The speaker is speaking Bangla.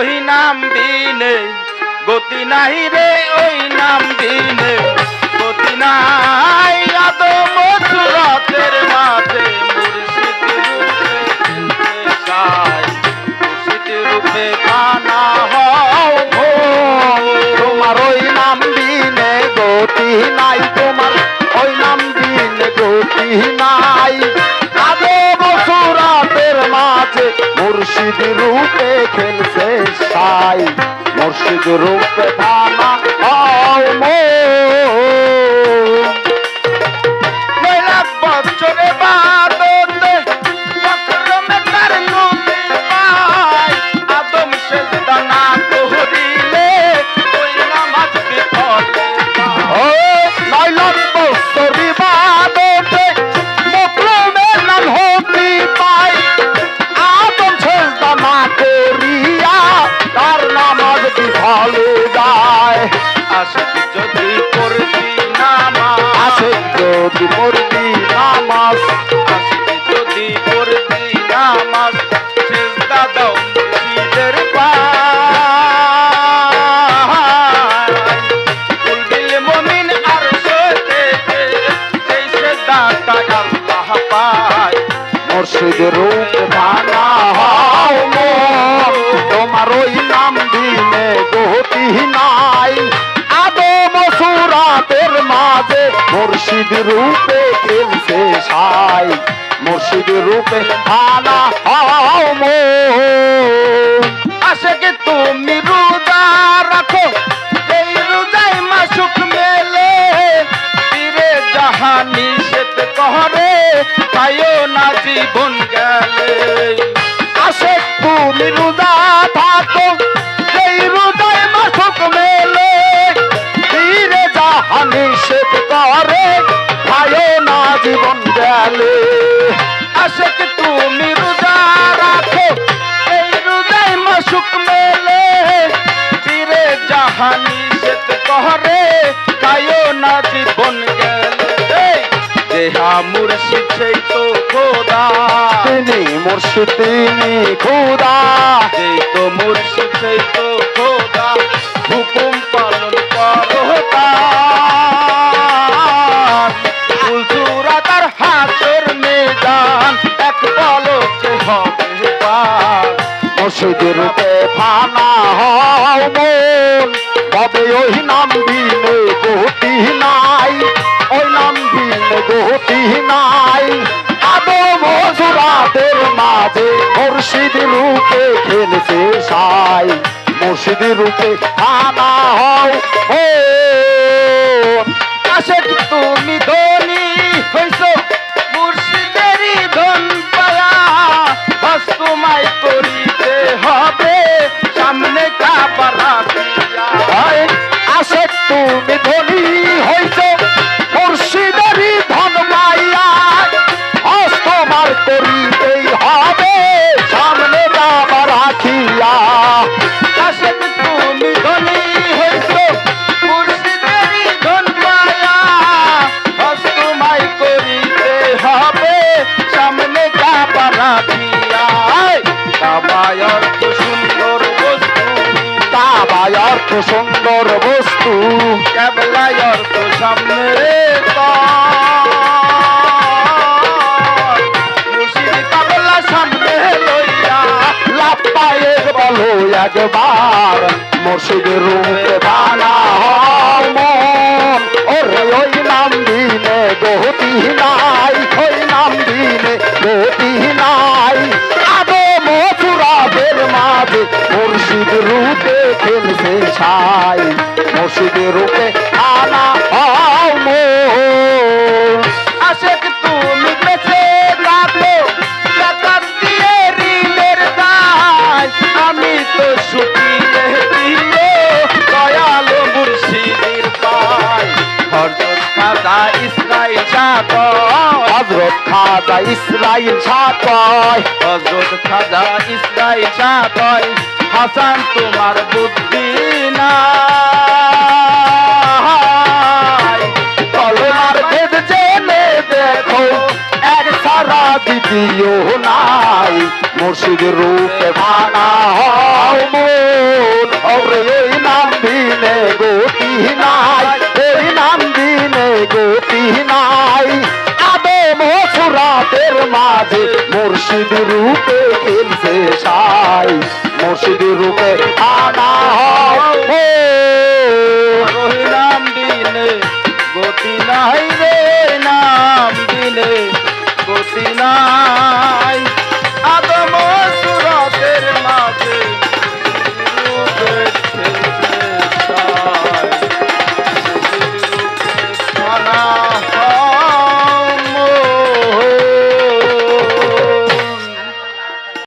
ওই নাম দিনে গতি নাই রে ওই নাম বিনে মাঝে মুর্শিদ রূপে খেলছে সাই। মুর্শিদ রূপে থানা আও মো মুর্শিদ রূপ ভাঙা হও তোমার ওই নাম দিনে গতি নাই। আদম সুরাতের মাঝে মুর্শিদ রূপে খেলছে সাই। মুর্শিদ রূপে ভাঙা হও মন তাইও না জীবন গেলে। আসে তুমি রোজা থাকো সেই রোজায় মাসুক মেলে। ধীরে জাহানি শেখ করে খায় না জীবন গেলে। আশাকে তুমি রোজা রাখো এই রোজাই মাসুক মেলে। পীরে জাহানি সেত কহরে তাইও না জীবন গেলে দেহা মুর্শিদ সেই তো খোদা। তিনি মুর্শিদ তিনি খুদা। সেই তো মুর্শিদ সেই তো খোদা। হুকুম পালন করো তার ফুলচুরা তার হাতের মেদান এক পলকে হবে পার রূপে ফানা হও মন তবে ওই নাম দিনে নাই। আদম সুরাতের মাঝে মুর্শিদ রূপে খেলছে সাই। মুর্শিদ রূপে ফানা হও ও আশেক তুমি ধনী অর্থ সুন্দর বস্তু। কেবলাই অর্থ সামনে মুর্শিদ কাবলা সামনে লইয়া লাপায়ে বলো একবার মুর্শিদের রূপে বানা মন। ওরে ওই নাম দিনে গতি নাই ওই নাম দিনে গতি নাই। মাঝে মুর্শিদ রূপে খেলছে ছাই মুর্শিদ রূপে আনা আশেক, তুমি বেঁচে জাকাত দিয়ে ঋণের দায়। আমি তো মুর্শিদের হরদর খাজা ইসরাইল শাহ হজরত খাজা ইসরাইল কয় হাসান, তোমার বুদ্ধি নাই। কলমার ভেদ জেনে দেখো, এক সার দ্বিতীয় নাই। মুর্শিদ রূপে ভাঙা হও মন। ওরে, এই নাম দিনে গতি নাই, এই নাম দিনে গতি নাই। জগতের মাঝে মুর্শিদ রূপে খেলছে সাই। মুর্শিদ রূপে আনা হয়। নাম দিনে গতি নাই।